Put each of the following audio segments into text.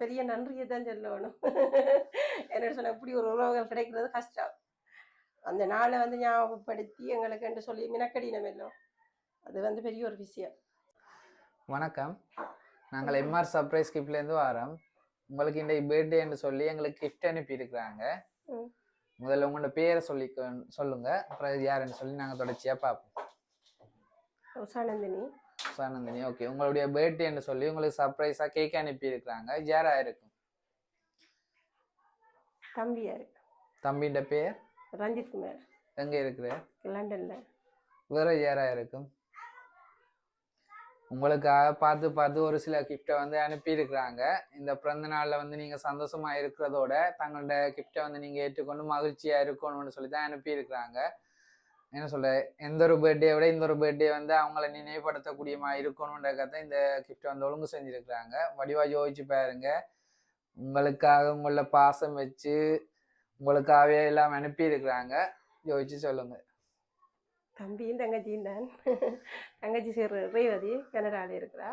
பெரிய நன்றியை தான் சொல்லணும். என்ன சொன்ன இப்படி ஒரு உறவுகள் கிடைக்கிறது கஷ்டம். அந்த நாளை வந்து ஞாபகப்படுத்தி எங்களுக்கு என்று சொல்லி மினக்கடினம் எல்லாம். அது வந்து பெரிய ஒரு விஷயம். வணக்கம். நாங்கள் எம்ஆர் சர்ப்ரைஸ் கிஃப்ட்லேருந்து வரோம். உங்களுக்கு இந்த பர்த்டேன்னு சொல்லி எங்களுக்கு கிஃப்ட் அனுப்பியிருக்கிறாங்க. ம். முதல்ல உங்களோட பேரை சொல்லி சொல்லுங்க. அப்புறம் யாருன்னு சொல்லி நாங்கள் தொடர்ச்சியாக பார்ப்போம். உஷானந்தினி சானந்தினி ஓகே உங்களுடைய பர்த்டேன்னு சொல்லி உங்களுக்கு சர்ப்ரைஸாக கேக் அனுப்பியிருக்கிறாங்க. யாரா இருக்கும்? தம்பியா இருக்கு தம்பின்ற பேர்? ரஞ்சித் குமார். எங்கே இருக்கிற? லண்டன்ல. வேற யாரா இருக்கும்? உங்களுக்காக பார்த்து பார்த்து ஒரு சில கிஃப்டை வந்து அனுப்பியிருக்கிறாங்க. இந்த பிறந்த நாளில் வந்து நீங்கள் சந்தோஷமா இருக்கிறதோட தங்களோட கிஃப்டை வந்து நீங்கள் ஏற்றுக்கொண்டு மகிழ்ச்சியாக இருக்கணும்னு சொல்லி தான் அனுப்பியிருக்கிறாங்க. என்ன சொல்ற எந்த ஒரு பர்த்டே விட இந்த ஒரு பர்த்டே வந்து அவங்கள நினைவுபடுத்தக்கூடியமா இருக்கணுன்றக்காக இந்த கிஃப்டை வந்து ஒழுங்கு செஞ்சுருக்கிறாங்க. வடிவா யோசிச்சு பாருங்க. உங்களுக்காக உங்கள பாசம் வச்சு உங்களுக்காகவே எல்லாம் அனுப்பியிருக்கிறாங்க. யோசிச்சு சொல்லுங்க. தம்பியும் தங்கச்சியும் தான் தங்கச்சி சேர் ரேவதி கனடால இருக்கிறா.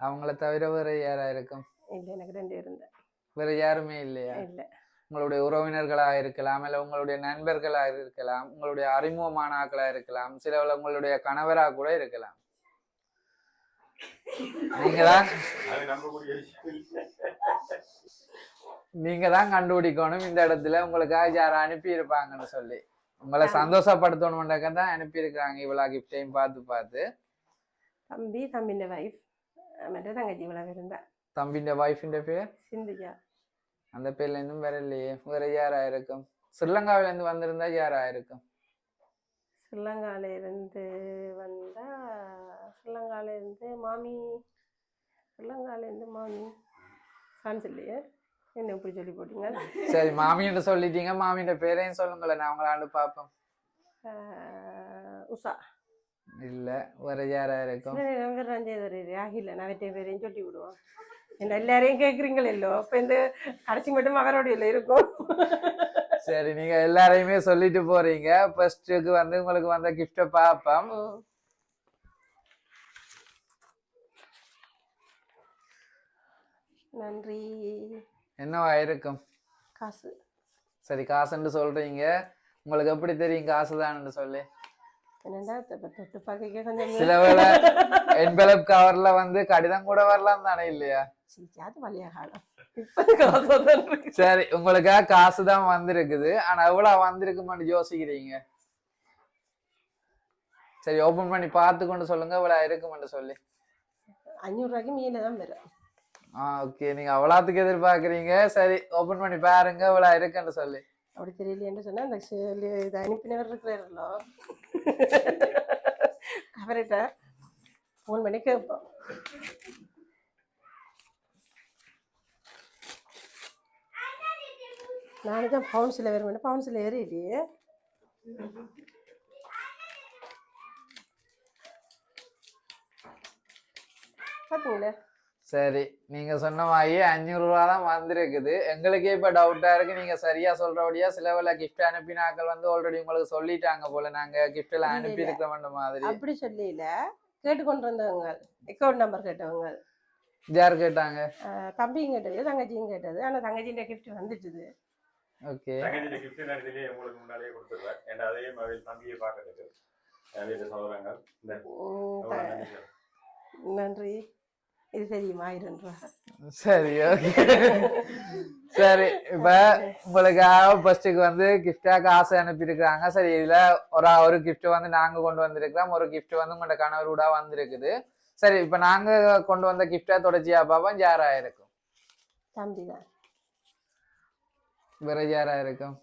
அவங்கள தவிர வேற யாரா இருக்கும்? இல்லை எனக்கு ரெண்டு இருந்தேன் வேற யாருமே இல்லையா? இல்லை. உங்களுடைய உறவினர்களாக இருக்கலாம் இல்லை உங்களுடைய நண்பர்களாக இருக்கலாம் உங்களுடைய அறிமுகமானாக்களாக இருக்கலாம் சிலவில் உங்களுடைய கணவராக கூட இருக்கலாம். நீங்களா நீங்க தான் கண்டுபிடிக்கணும் இந்த இடத்துல. உங்களுக்காக யாரும் அனுப்பியிருப்பாங்கன்னு சொல்லி. உங்களை சந்தோஷப்படுத்தணும்ன்றக்க தான் அனுப்பி இவ்வளோ கிஃப்டையும் பார்த்து பார்த்து. தம்பி தம்பிண்ட வைஃப் மற்ற தங்கச்சி இவ்வளோ இருந்தா. தம்பிண்ட வைஃபின்ற பேர்? சிந்தியா அந்த பேர்ல இருந்தும் வேற யாரா இருக்கும் ஸ்ரீலங்காவில இருந்து வந்திருந்தா யாரா இருக்கும் ஸ்ரீலங்கால இருந்து வந்தா ஸ்ரீலங்கால இருந்து மாமி. ஸ்ரீலங்கால இருந்து மாமி. சான்ஸ் இல்லையே என்ன இப்படி சொல்லி போட்டீங்க? சரி மாமின்னு சொல்லிட்டீங்க. மாமியோட பேரையும் சொல்லுங்களேன் நான் அவங்களாண்டு பார்ப்போம். உஷா. இல்ல வேற யாரா இருக்கும் ரஞ்சேதர் ராகில நான் பேரையும் சொல்லி விடுவோம் என்ன எல்லாரையும் கேட்குறீங்களோ அப்போ இந்த கடைசி மட்டும் அவரோட இருக்கும். சரி நீங்க எல்லாரையுமே சொல்லிட்டு போறீங்க. ஃபர்ஸ்ட்டுக்கு வந்து உங்களுக்கு வந்த கிஃப்டை பார்ப்போம் ம். நன்றி. என்னவா இருக்கும்? காசு. சரி காசுன்னு சொல்றீங்க. உங்களுக்கு எப்படி தெரியும் சொல்லி. தொட்டு பார்க்க கொஞ்சம் சில வேளை என்வெலப் கவர்ல வந்து கடிதம் கூட வரலாம் தானே இல்லையா? சீச்சாது வழியா காலம் சரி உங்களுக்காக காசு தான் வந்திருக்குது. ஆனா எவ்வளவு வந்திருக்குமான்னு யோசிக்கிறீங்க? சரி ஓபன் பண்ணி பார்த்து கொண்டு சொல்லுங்க இவ்வளவு இருக்குமென்னு சொல்லி. அஞ்சூறுரூவாய்க்கு மீல தான் வரும். ஆ ஓகே நீங்க அவ்வளோத்துக்கு எதிர்பார்க்குறீங்க. சரி ஓபன் பண்ணி பாருங்க இவ்வளவு இருக்குன்னு சொல்லி. அப்படி தெரியலையேன்னு சொன்னா அந்த இது அனுப்பினவர் இருக்கிறாரല്ലോ அவர்கிட்ட ஃபோன் பண்ணி கேட்போம். நாளைக்கு தான் பவுன்ஸில் வரும் பவுன்ஸில் ஏறிடுது பார்த்தீங்களா சரி நீங்க சொன்ன மாதிரி அஞ்சூறு ரூபா தான் வந்திருக்குது. எங்களுக்கே இப்ப டவுட்டா இருக்கு. நீங்க சரியா சொல்றபடியா சில வேலை கிஃப்ட் அனுப்பினாக்கள் வந்து ஆல்ரெடி உங்களுக்கு சொல்லிட்டாங்க போல. நாங்க gift எல்லாம் அனுப்பி இல்ல. இருக்கிறோம் மாதிரி அப்படி சொல்லல கேட்டுக்கொண்டு வந்தவங்க அக்கௌண்ட் நம்பர் கேட்டவங்க. யார் கேட்டாங்க? தம்பியும் கேட்டது தங்கச்சியும் கேட்டது. ஆனால் தங்கச்சின்ற கிஃப்ட் வந்துட்டுது. ஓகே. தங்கச்சிட்ட gift நேரத்திலேயே உங்களுக்கு முன்னாடியே கொடுத்துருவேன் ஏன்னா அதையும் அவள் தம்பியை பார்க்கறதுக்கு வீட்டு இந்த த- நன்றி இது தெரியுமா ரூபா சரி ஓகே. சரி இப்ப உங்களுக்காக ஃபர்ஸ்ட்டுக்கு வந்து கிஃப்டா காசு அனுப்பியிருக்கிறாங்க. சரி இதுல ஒரு ஒரு கிஃப்ட் வந்து நாங்க கொண்டு வந்திருக்கிறோம். ஒரு கிஃப்ட் வந்து உங்களோட கணவர் கூட வந்திருக்குது. சரி இப்ப நாங்க கொண்டு வந்த கிஃப்டா தொடர்ச்சியா பாப்போம் யாரா இருக்கும்? தம்பி தான் வேற யாரா இருக்கும்.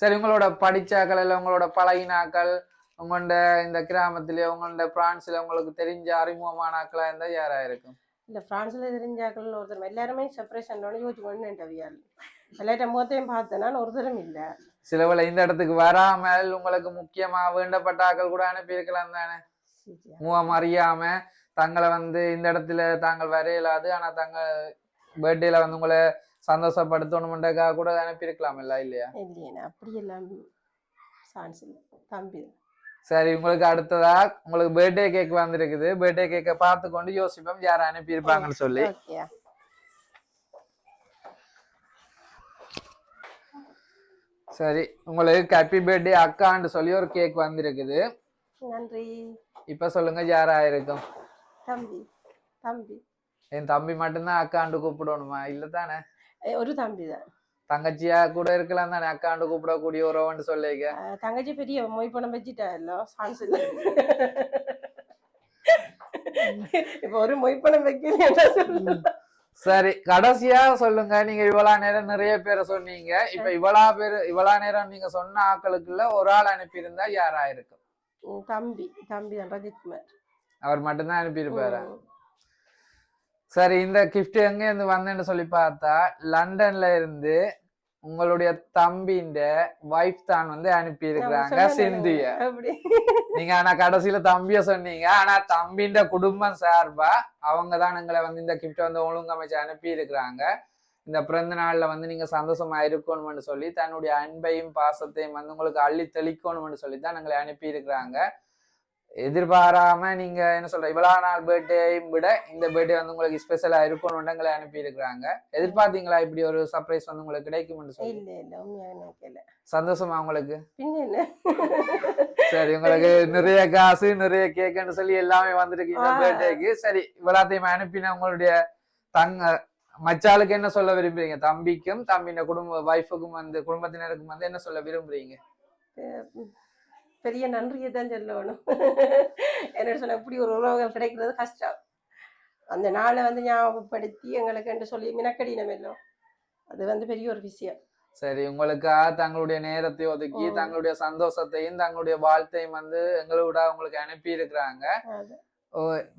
சரி உங்களோட படிச்சாக்கள் இல்லை உங்களோட பழகினாக்கள் உங்களோட இந்த கிராமத்திலே உங்களோட பிரான்ஸ்ல உங்களுக்கு தெரிஞ்ச அறிமுகமான ஆக்களா இருந்தா யாரா இருக்கும்? இல்லை ஃப்ரான்ஸில் தெரிஞ்சாக்கள் ஒருத்தர் எல்லாருமே செப்பரேஷனோட யோசிச்சு கொண்டு நின்றவியால் எல்லாட்ட முகத்தையும் பார்த்தேன்னா ஒருத்தரும் இல்லை. சில வேளை இந்த இடத்துக்கு வராமல் உங்களுக்கு முக்கியமா வேண்டப்பட்ட ஆக்கள் கூட அனுப்பியிருக்கலாம் தானே? முகம் அறியாம தங்களை வந்து இந்த இடத்துல தாங்கள் வர இயலாது ஆனா தங்க பர்த்டேல வந்து உங்களை சந்தோஷப்படுத்தணுமெண்டக்காக கூட அனுப்பியிருக்கலாம் இல்லை இல்லையா இல்லையா அப்படி எல்லாம் தம்பி. சரி உங்களுக்கு அடுத்ததா உங்களுக்கு பர்த்டே கேக் வந்திருக்குது. பர்த்டே கேக்கை பார்த்து கொண்டு யோசிப்போம் யார் அனுப்பியிருப்பாங்கன்னு சொல்லி. சரி உங்களுக்கு ஹாப்பி பர்த்டே அக்காண்டு சொல்லி ஒரு கேக் வந்திருக்குது. நன்றி. இப்ப சொல்லுங்க யாரா இருக்கும்? தம்பி தம்பி. என் தம்பி மட்டும்தான் அக்காண்டு கூப்பிடணுமா? இல்ல தானே ஒரு தம்பி தான். தங்கச்சியா கூட இருக்கலாம் தானே அக்காண்டு கூப்பிடக்கூடிய உறவுன்னு சொல்லிக்க. தங்கச்சி பெரிய மொய் பணம் வச்சுட்டா இல்ல சான்ஸ் இல்ல. இப்ப ஒரு மொய் பணம் சொல்லு சரி கடைசியா சொல்லுங்க. நீங்க இவ்வளவு நேரம் நிறைய பேரை சொன்னீங்க. இப்ப இவ்வளவு பேர் இவ்வளவு நேரம் நீங்க சொன்ன ஆட்களுக்குள்ள ஒரு ஆள் அனுப்பியிருந்தா யாரா இருக்கும்? தம்பி தம்பி தான் ரஜித் குமார். அவர் மட்டும்தான் அனுப்பியிருப்பாரு. சரி இந்த கிஃப்ட் எங்க இருந்து வந்தேன்னு சொல்லி பார்த்தா லண்டன்ல இருந்து உங்களுடைய தம்பின்ற வைஃப் தான் வந்து அனுப்பி இருக்கிறாங்க சிந்திய. நீங்க ஆனா கடைசியில தம்பிய சொன்னீங்க. ஆனா தம்பின்ற குடும்பம் சார்பா அவங்க தான் எங்களை வந்து இந்த கிஃப்ட் வந்து ஒழுங்கமைச்சு அனுப்பி இருக்கிறாங்க இந்த பிறந்த நாள்ல வந்து நீங்க சந்தோஷமா இருக்கணும்னு சொல்லி தன்னுடைய அன்பையும் பாசத்தையும் வந்து உங்களுக்கு அள்ளி தெளிக்கணும்னு சொல்லி தான் எங்களை அனுப்பி இருக்கிறாங்க எதிர்பாராம நீங்க என்ன சொல்ற இவ்வளவு நாள் பர்த்டேயும் விட இந்த பர்த்டே வந்து உங்களுக்கு ஸ்பெஷலா இருக்கணும்னு எங்களை அனுப்பி இருக்கிறாங்க எதிர்பார்த்தீங்களா இப்படி ஒரு சர்ப்ரைஸ் வந்து உங்களுக்கு கிடைக்கும்னு சொல்லி? சந்தோஷமா உங்களுக்கு? சரி உங்களுக்கு நிறைய காசு நிறைய கேக்குன்னு சொல்லி எல்லாமே வந்திருக்கு இந்த. பர்த்டேக்கு சரி இவ்வளத்தையும் அனுப்பின உங்களுடைய தங்க மச்சாளுக்கு என்ன சொல்ல விரும்புறீங்க? தம்பிக்கும் தம்பின குடும்ப வைஃபுக்கும் வந்து குடும்பத்தினருக்கும் வந்து என்ன சொல்ல விரும்புறீங்க? பெரிய நன்றியை தான் சொல்லணும். என்ன சொன்ன இப்படி ஒரு உறவுகள் கிடைக்கிறது கஷ்டம். அந்த நாளை வந்து ஞாபகப்படுத்தி எங்களுக்கு என்று சொல்லி மினக்கடினம் எல்லாம். அது வந்து பெரிய ஒரு விஷயம். சரி உங்களுக்காக தங்களுடைய நேரத்தை ஒதுக்கி. தங்களுடைய சந்தோஷத்தையும் தங்களுடைய வாழ்த்தையும் வந்து எங்களோட உங்களுக்கு அனுப்பி இருக்கிறாங்க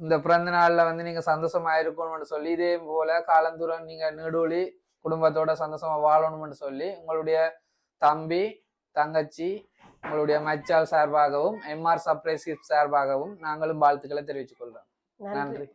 இந்த பிறந்த நாள்ல வந்து நீங்க சந்தோஷமா இருக்கணும்னு சொல்லி இதே போல காலந்தூரம் நீங்க நீடூழி குடும்பத்தோட சந்தோஷமா வாழணும்னு சொல்லி உங்களுடைய தம்பி தங்கச்சி உங்களுடைய மச்சால் சார்பாகவும் எம்ஆர் கிஃப்ட் சார்பாகவும் நாங்களும் வாழ்த்துக்களை தெரிவித்துக் கொள்றோம். நன்றி.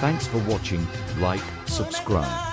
Thanks for watching, like, subscribe.